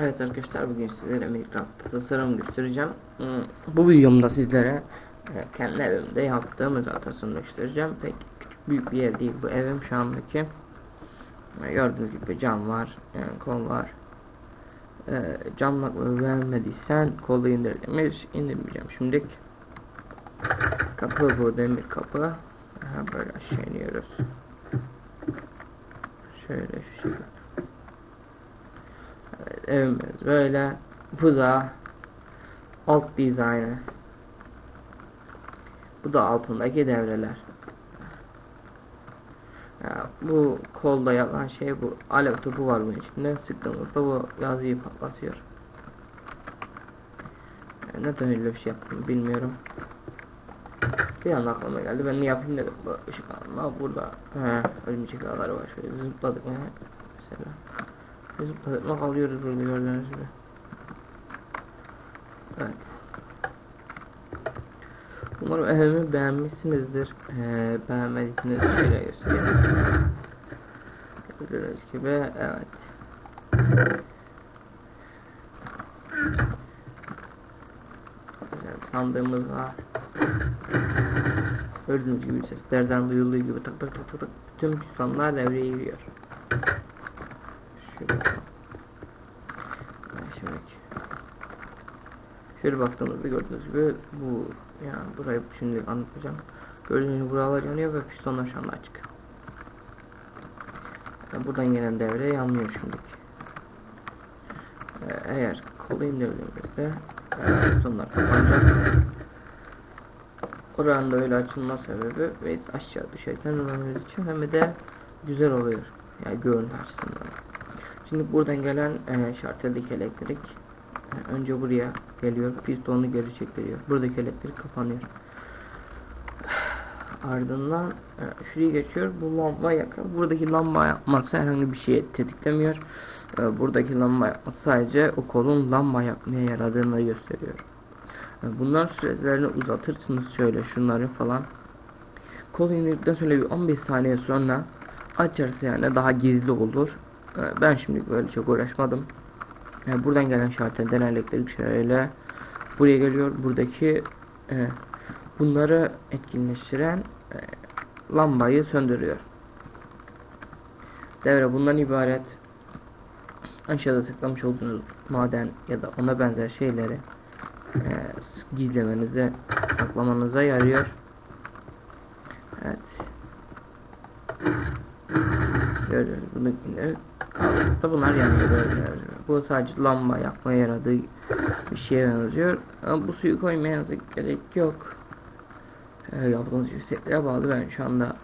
Evet arkadaşlar bugün sizlere Minecraft tasarım göstereceğim. Hmm, Bu videomda sizlere e, kendi evimde yaptığım özel tasarım göstereceğim. Pek küçük büyük bir yer değil bu evim şu andaki. E, Gördüğünüz gibi cam var, yani kol var. E, Camla beğenmediysen kolu indir demiş. İndirmeyeceğim şimdilik. Kapı bu demir kapı. Aha, böyle aşağı iniyoruz. Şöyle şu şekilde. Evimiz böyle. Bu da alt dizaynı. Bu da altındaki devreler. Ya, bu kolda yalan şey bu. Alev topu var bunun içinde. Sıktığımızda bu yazıyı patlatıyor. Ya, neden öyle bir şey yaptım bilmiyorum. Bir anda aklıma geldi. Ben de yapayım dedim. Bu ışık alma burada. He, örümcek ağları var. Şöyle zıpladık mı? Mesela. Zıpladık mı alıyoruz burada gördüğünüz gibi. Evet. Umarım evimi beğenmişsinizdir. Ee, beğenmediyseniz şöyle göstereyim. Gördüğünüz gibi evet. Güzel sandığımız var. Gördüğünüz gibi seslerden duyulduğu gibi tık tık tık tık tüm pistonlar devreye giriyor. Şimdi şöyle baktığımızda gördüğünüz gibi bu yani burayı şimdi anlatacağım. Gördüğünüz gibi buralar yanıyor ve pistonlar şu anda açık. Yani buradan gelen devre yanmıyor şimdi. Ee, eğer kolu indirdiğimizde e, pistonlar kapanacak. Oranın da öyle açılma sebebi ve aşağı düşerken öğrenmemiz için hem de güzel oluyor. Yani görüntü açısından. Şimdi buradan gelen e, şarteldeki elektrik e, önce buraya geliyor. Pistonu geri çektiriyor. Buradaki elektrik kapanıyor. Ardından e, şuraya geçiyor. Bu lamba yakıyor. Buradaki lamba yapması herhangi bir şey tetiklemiyor. E, buradaki lamba yapması sadece o kolun lamba yapmaya yaradığını gösteriyor. E, bunlar sürelerini uzatırsınız şöyle şunları falan. Kol indirdikten sonra bir 15 saniye sonra açarsa yani daha gizli olur. E, ben şimdi böyle çok uğraşmadım. Yani buradan gelen şartelden elektrik şöyle buraya geliyor. Buradaki e, bunları etkinleştiren e, lambayı söndürüyor. Devre bundan ibaret. Aşağıda saklamış olduğunuz maden ya da ona benzer şeyleri e, gizlemenize, saklamanıza yarıyor. Evet. Gördüğünüz bunu kaldığında bunlar yanıyor böyle. Bu sadece lamba yakmaya yaradığı bir şeye benziyor. Ama bu suyu koymaya gerek yok. Ee, yaptığımız yüksekliğe bağlı ben şu anda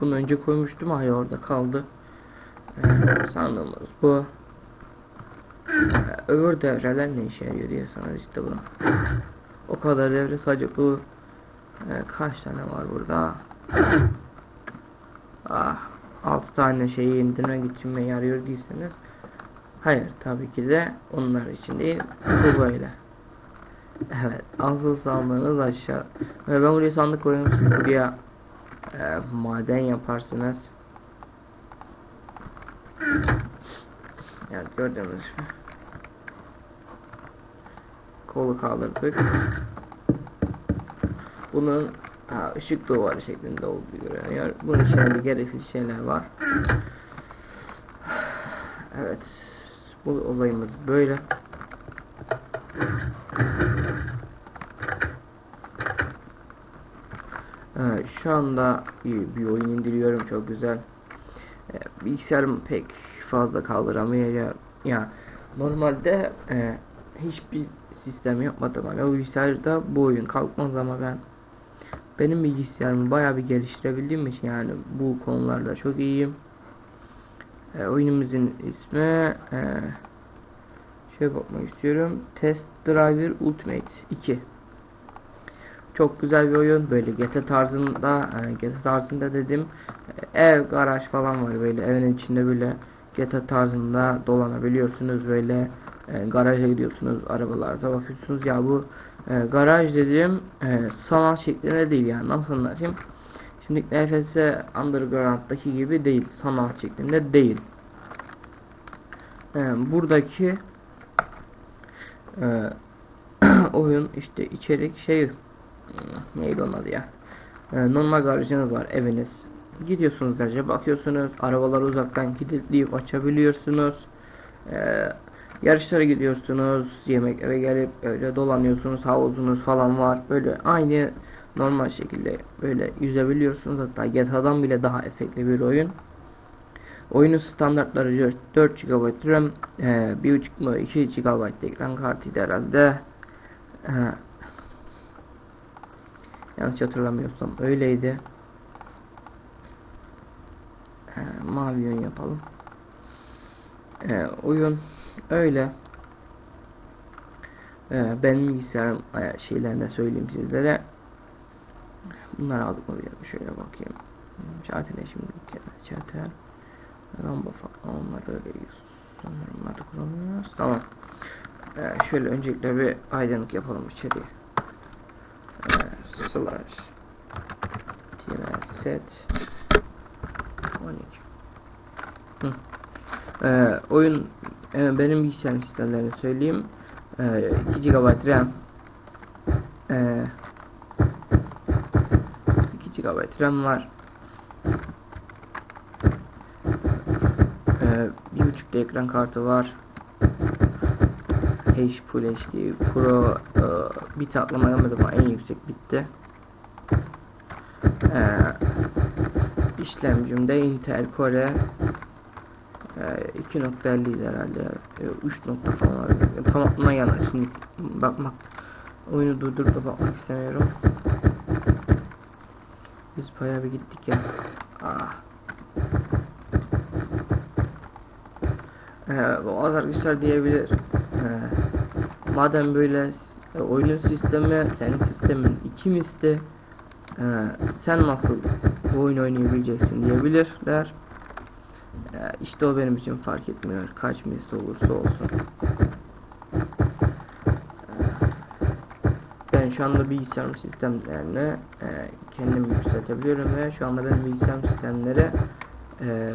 bunu önce koymuştum hayır orada kaldı. Ee, sandığımız bu. Ee, öbür devreler ne işe yarıyor diye sana işte bunu. O kadar devre sadece bu e, kaç tane var burada? Ah 6 tane şeyi indirmek için mi yarıyor değilseniz hayır tabii ki de onlar için değil bu böyle. Evet asıl sandığınız aşağı. Ve ben buraya sandık siz buraya e, maden yaparsınız. Evet gördüğünüz gibi. Kolu kaldırdık. Bunun ha, ışık duvarı şeklinde olduğu görünüyor. Bunun içinde gereksiz şeyler var. Evet. Bu olayımız böyle. Evet, şu anda bir, oyun indiriyorum çok güzel. Ee, bilgisayarım pek fazla kaldıramıyor ya. Normalde e, hiçbir sistem yapmadım. Hani o bilgisayarda bu oyun kalkmaz ama ben benim bilgisayarımı bayağı bir geliştirebildiğim için yani bu konularda çok iyiyim. E, oyunumuzun ismi e, şey bakmak istiyorum. Test Driver Ultimate 2. Çok güzel bir oyun. Böyle GT tarzında, e, GT tarzında dedim. E, ev, garaj falan var böyle evin içinde böyle GT tarzında dolanabiliyorsunuz böyle e, garaja gidiyorsunuz arabalarda bakıyorsunuz ya bu e, garaj dediğim e, sanal şeklinde değil yani. Nasıl anlatayım? Şimdi NFS Underground'daki gibi değil. Sanal şeklinde değil. E, buradaki e, oyun işte içerik şey hmm, neydi onun adı ya? E, normal garajınız var eviniz. Gidiyorsunuz garaja bakıyorsunuz arabaları uzaktan kilitleyip açabiliyorsunuz. E, yarışlara gidiyorsunuz yemek eve gelip öyle dolanıyorsunuz havuzunuz falan var böyle aynı normal şekilde böyle yüzebiliyorsunuz hatta GTA'dan bile daha efektli bir oyun Oyunun standartları 4 GB RAM, e, 1.5 mı 2 GB ekran kartıydı herhalde. E, yanlış hatırlamıyorsam öyleydi. E, mavi yön yapalım. E, oyun öyle. E, benim bilgisayarım e, şeylerinde söyleyeyim sizlere. Bunları aldık mı bir şöyle bakayım. Şartele şimdi şartel. Lamba falan onları öyle sanırım bunları kullanıyoruz. Tamam. Ee, şöyle öncelikle bir aydınlık yapalım içeriye. Ee, slash set 12 Hı. Ee, oyun e, benim bilgisayar sistemlerini söyleyeyim. Ee, 2 GB RAM ee, 2 GB RAM var. Ee, bir buçuk da ekran kartı var. H Full HD Pro e, bit atlama gelmedi ama en yüksek bitti. Ee, işlemcimde Intel Core e, 2.50 herhalde. E, 3 nokta falan var. E, tam aklıma gelmedi şimdi bakmak oyunu durdurup da bakmak istemiyorum. Biz bayağı bir gittik ya. Ah. Ee, o arkadaşlar diyebilir. Ee, madem böyle e, oyunun sistemi senin sistemin iki misli e, sen nasıl bu oyun oynayabileceksin diyebilirler. E, işte o benim için fark etmiyor. Kaç misli olursa olsun. Ee, ben şu anda bilgisayar sistemlerini e, kendim yükseltebiliyorum ve şu anda benim bilgisayar sistemleri e,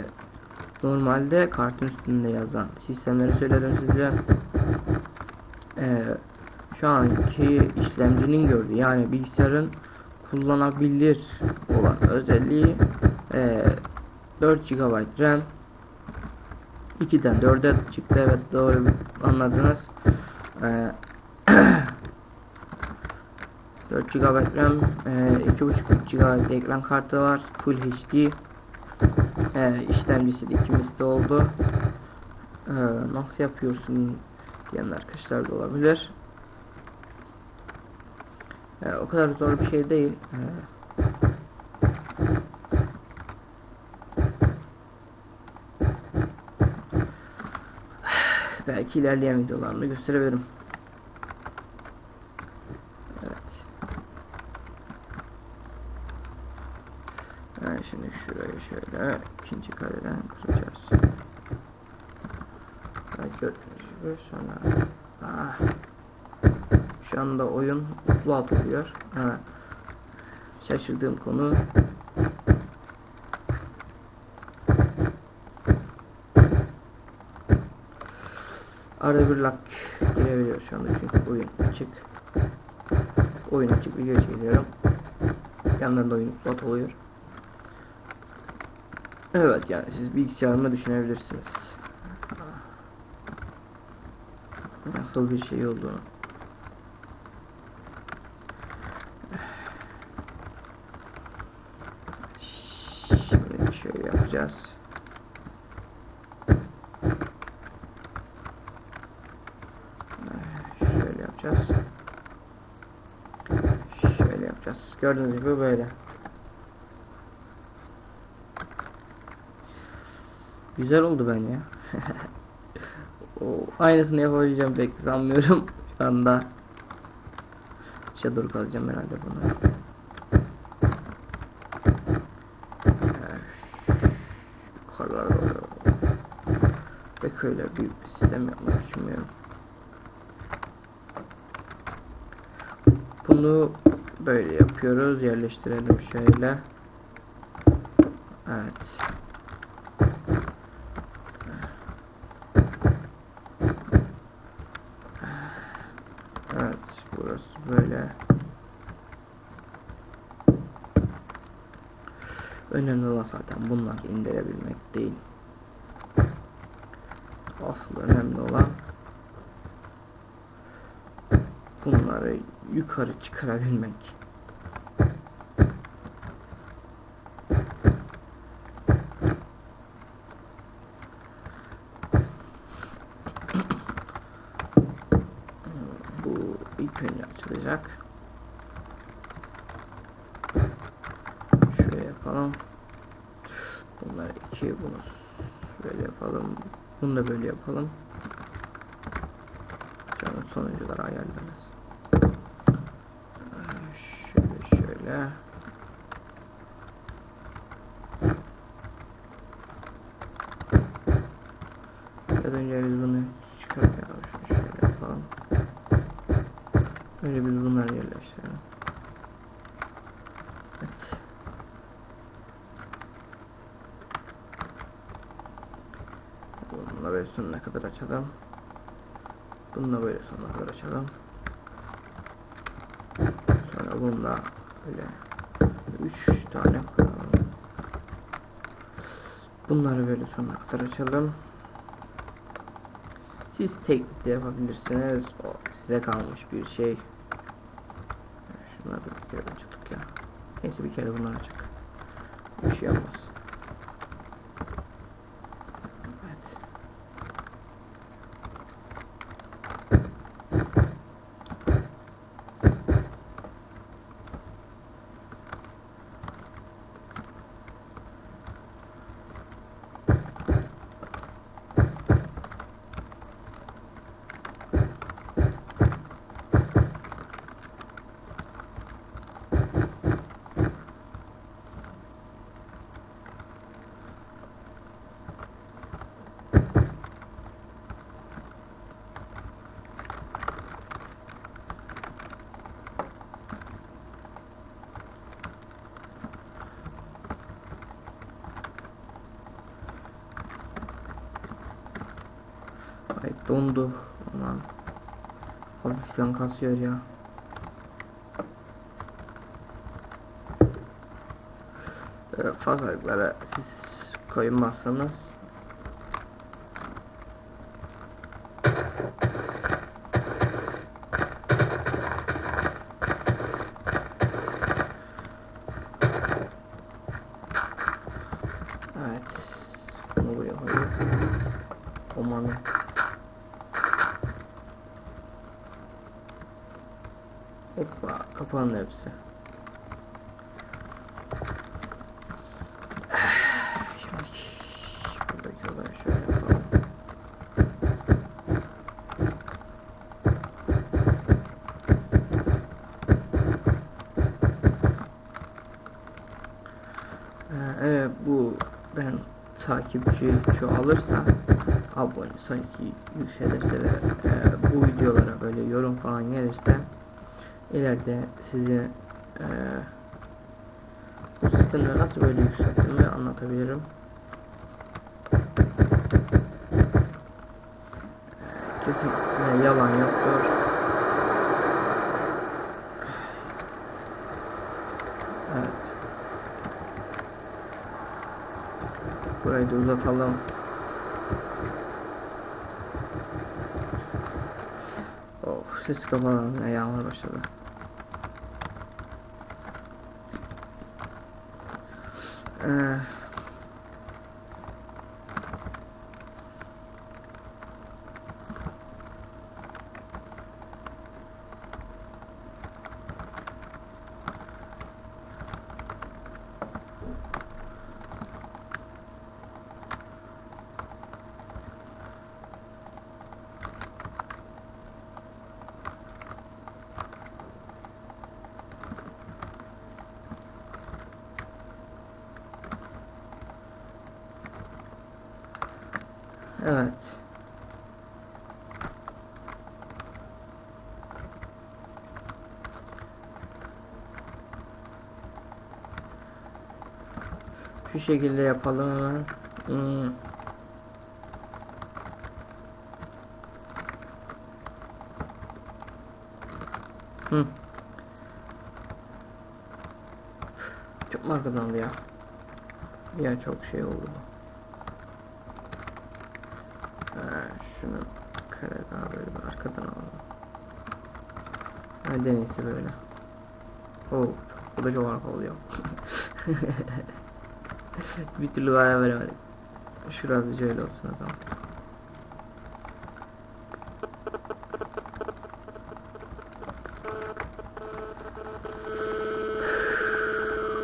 Normalde kartın üstünde yazan sistemleri söyledim size. Ee, şu anki işlemcinin gördüğü yani bilgisayarın kullanabilir olan özelliği e, 4 GB RAM 2'den 4'e çıktı evet doğru anladınız. Ee, 4 GB RAM, e, 2.5 GB ekran kartı var, Full HD ee, işlemcisi de ikimiz de oldu. Ee, nasıl yapıyorsun diyen arkadaşlar da olabilir. Ee, o kadar zor bir şey değil. Ee, belki ilerleyen videolarında gösterebilirim. Yani şimdi şurayı şöyle ikinci kareden kıracağız. Evet sonra ah. şu anda oyun upload oluyor. Ha. Şaşırdığım konu Arada bir lag girebiliyor şu anda çünkü oyun açık. Oyun açık video çekiyorum. Yandan da oyun upload oluyor. Evet yani siz bilgisayarımı düşünebilirsiniz. Nasıl bir şey olduğunu. Şimdi şöyle yapacağız. Şöyle yapacağız. Şöyle yapacağız. Gördüğünüz gibi böyle. Güzel oldu ben ya. o aynısını yapabileceğim pek sanmıyorum şu anda. Shadow kazacağım herhalde bunu. Yukarılara doğru. Pek öyle bir sistem yapmayı düşünmüyorum. Bunu Böyle yapıyoruz. Yerleştirelim şöyle. Evet. Evet. Burası böyle. Önemli olan zaten bunları indirebilmek değil. Asıl önemli olan bunları yukarı çıkarabilmek. Bunu da böyle yapalım. Canım sonuncuları ayarlarız. Şöyle şöyle. Az önce biz bunu şunu şöyle yapalım. Böyle biz bunları yerleştirelim. Evet. Bununla böyle sonuna kadar açalım. Bununla böyle sonuna kadar açalım. Sonra bununla böyle üç tane koyalım. Bunları böyle sonuna kadar açalım. Siz tek de yapabilirsiniz. O size kalmış bir şey. Şunları bir kere açtık ya. Neyse bir kere bunları açık. Bir şey olmaz. Evet. Ay dondu. Aman. Hafiften kasıyor ya. Böyle fazlalıklara siz Evet. Bunu buraya koyuyoruz. Amanın. Hoppa kapandı hepsi. Şimdi buradaki olayı şöyle yapalım. Ee, Evet bu ben takipçi çoğalırsa abone sayısı yükselirse ve e, bu videolara böyle yorum falan gelirse ileride size e, bu sistemde nasıl böyle yükselttiğimi anlatabilirim. Kesinlikle yalan yoktur. Evet. Da uzatalım. Of ses kapatalım ya başladı. Ee, evet. Şu şekilde yapalım. Hmm. Hı. Çok mu ya? Ya çok şey oldu. Ha, şunu kare daha böyle bir arkadan alalım. Hadi en iyisi böyle. Çok, bu da çok arka oluyor. bir türlü karar veremedim. Şurası şöyle olsun o zaman.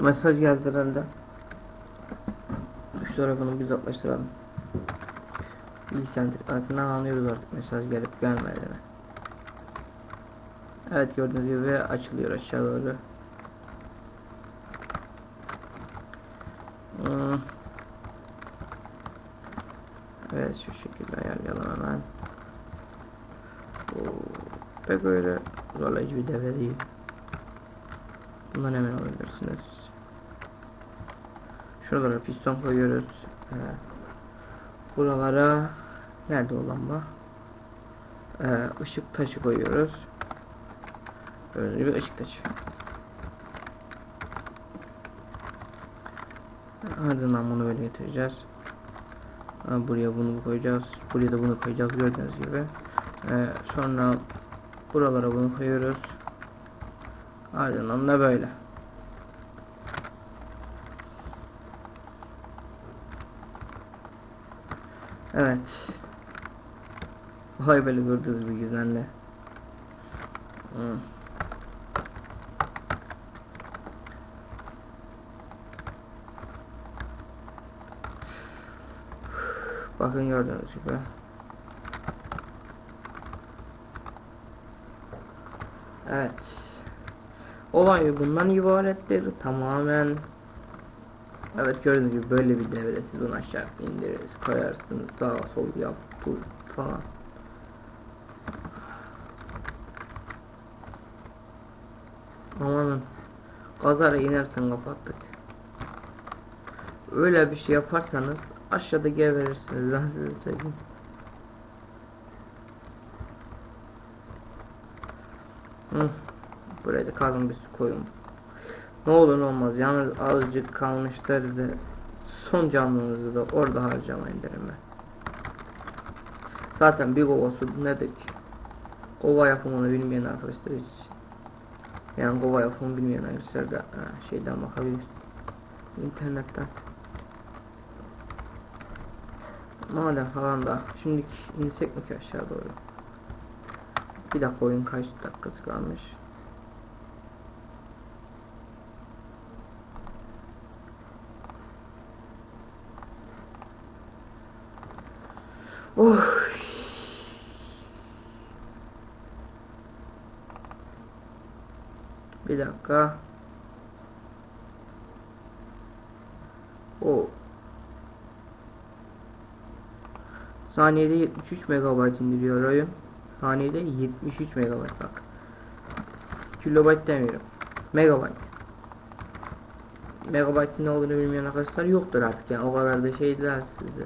Mesaj geldi herhalde. Şu tarafını bir uzaklaştıralım. Bilgisayar tıklasından anlıyoruz artık mesaj gelip gelmediğini. Evet gördüğünüz gibi açılıyor aşağı doğru. Hmm. Evet şu şekilde ayarlayalım hemen. Oo, pek öyle zorlayıcı bir devre değil. Bundan hemen alabilirsiniz. Şuralara piston koyuyoruz. Ee, buralara nerede o lamba? Ee, ışık taşı koyuyoruz. Böyle bir ışık taşı. Ardından bunu böyle getireceğiz. Ha, Buraya bunu koyacağız. Buraya da bunu koyacağız gördüğünüz gibi. Ee, sonra buralara bunu koyuyoruz. Ardından da böyle. Evet. Olay böyle gördüğünüz bir güzelle. Hmm. Bakın gördüğünüz gibi. Evet. Olay bundan ibarettir. Tamamen Evet gördüğünüz gibi böyle bir devre siz bunu aşağı indiririz, koyarsınız, sağa sol yap, dur falan. Amanın kazara inerken kapattık. Öyle bir şey yaparsanız aşağıda geberirsiniz ben size söyleyeyim. Buraya da kalın koyun. Ne olur ne olmaz. Yalnız azıcık kalmışlar da son canlınızı da orada harcamayın derim ben. Zaten bir kova su nedir ki? Kova yapımını bilmeyen arkadaşlar için. Yani kova yapımını bilmeyen arkadaşlar da ha, şeyden bakabilir. İnternetten. Madem falan da şimdi insek mi ki aşağı doğru? Bir dakika oyun kaç dakikası kalmış? Oh. Bir dakika. O. Saniyede 73 MB indiriyor oyun. Saniyede 73 MB bak. Kilobayt demiyorum. Megabayt. Megabaytın ne olduğunu bilmeyen arkadaşlar yoktur artık yani o kadar da şey değil sizde.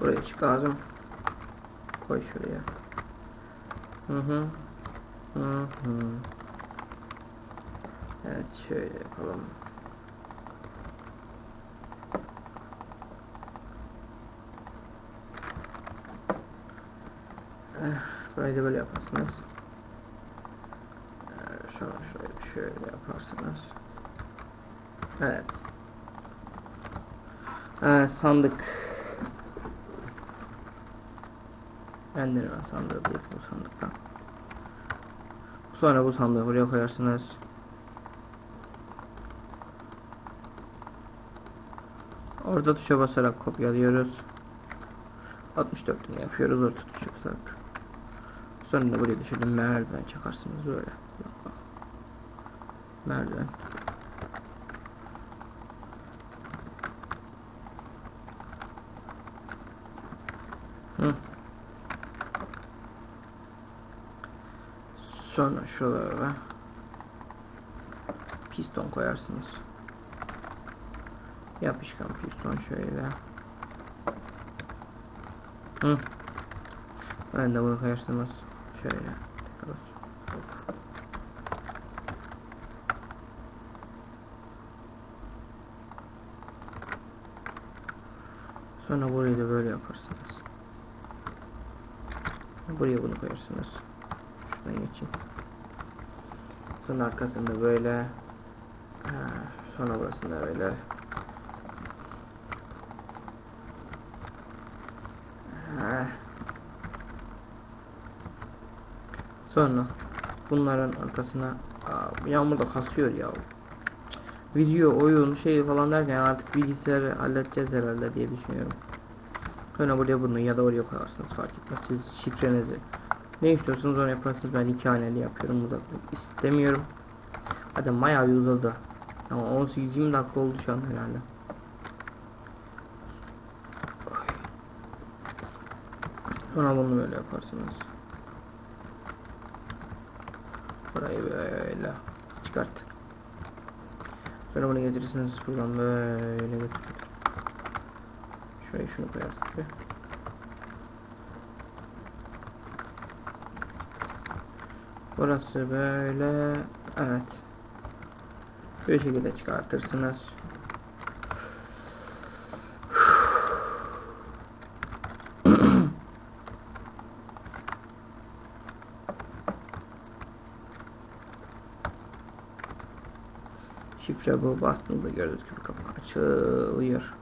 Buraya çık lazım. Koy şuraya. Hı hı. Hı hı. Evet şöyle yapalım. Eh, Burayı da böyle yaparsınız. Eh, Şöyle şöyle şöyle yaparsınız. Evet. Eh, sandık. Enderman sandığı değil bu sandıktan. Sonra bu sandığı buraya koyarsınız. Orada tuşa basarak kopyalıyoruz. 64'ünü yapıyoruz orta tuşa basarak. Sonra buraya şöyle merdiven çakarsınız böyle. Merdiven. Hı. Sonra şuralara piston koyarsınız. Yapışkan piston şöyle. Hı. Ben de bunu koyarsınız. Şöyle. Sonra burayı da böyle yaparsınız. Buraya bunu koyarsınız. Şuradan geçeyim. Sonra arkasında böyle. Sonra burasında böyle. Ha. Sonra bunların arkasına Aa, yağmurda kasıyor ya. Video, oyun, şey falan derken artık bilgisayarı halledeceğiz herhalde diye düşünüyorum. Sonra buraya bunu ya da oraya koyarsınız fark etmez. Siz şifrenizi ne istiyorsunuz onu yaparsınız. Ben iki haneli yapıyorum. Uzatmak istemiyorum. Hadi bayağı bir uzadı. Ama 18-20 dakika oldu şu an herhalde. Sonra bunu böyle yaparsınız. Burayı böyle çıkart. Sonra bunu getirirsiniz buradan böyle götür. Şuraya şunu koyarsınız. bir. Burası böyle evet. Bu şekilde çıkartırsınız. Şifre bu bastığınızda gördüğünüz gibi kapı açılıyor.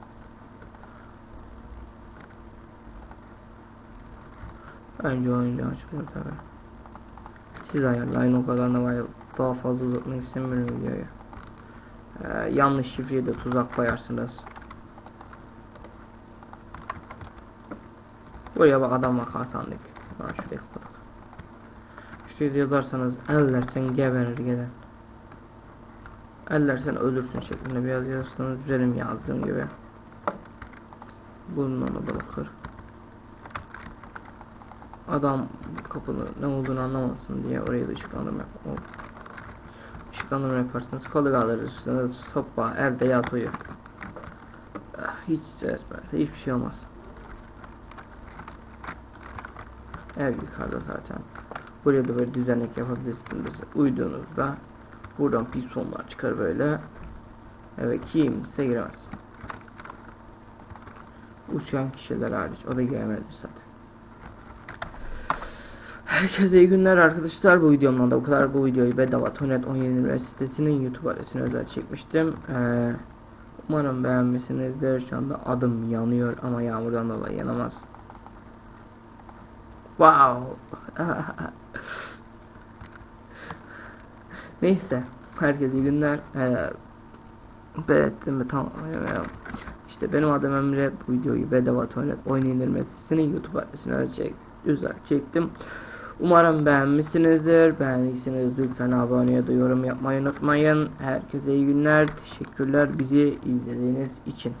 Önce oyuncu açılıyor tabi. Siz ayarlayın o kadarına var ya, daha fazla uzatmak istemiyorum videoyu. Ee, yanlış şifreye de tuzak koyarsınız. Buraya bak adam vakar sandık. Şuraya kapatalım. Şuraya yazarsanız ellersen geberir gider. Ellersen ölürsün şeklinde bir yazı yazarsanız benim yazdığım gibi. Da bakır. Adam kapının ne olduğunu anlamasın diye oraya da ışıklandırma yap. Işıklandırma yaparsınız. Kolu kaldırırsınız. Hoppa evde yat uyu. Ah, Hiç verse hiçbir şey olmaz. Ev yukarıda zaten. Buraya da böyle düzenlik yapabilirsiniz. Uyduğunuzda buradan pistonlar çıkar böyle. Evet kimse giremez. Uçan kişiler hariç. O da giremezmiş zaten. Herkese iyi günler arkadaşlar. Bu videomdan da bu kadar. Bu videoyu bedava Tonet 17 Üniversitesi'nin YouTube adresine özel çekmiştim. Ee, umarım beğenmişsinizdir. Şu anda adım yanıyor ama yağmurdan dolayı yanamaz. Wow. Neyse. Herkese iyi günler. Ee, belirttim mi tamam. İşte benim adım Emre. Bu videoyu bedava Tonet oyun indirmesini YouTube adresine çek, özel çektim. Umarım beğenmişsinizdir. Beğendiyseniz lütfen abone ya da yorum yapmayı unutmayın. Herkese iyi günler. Teşekkürler bizi izlediğiniz için.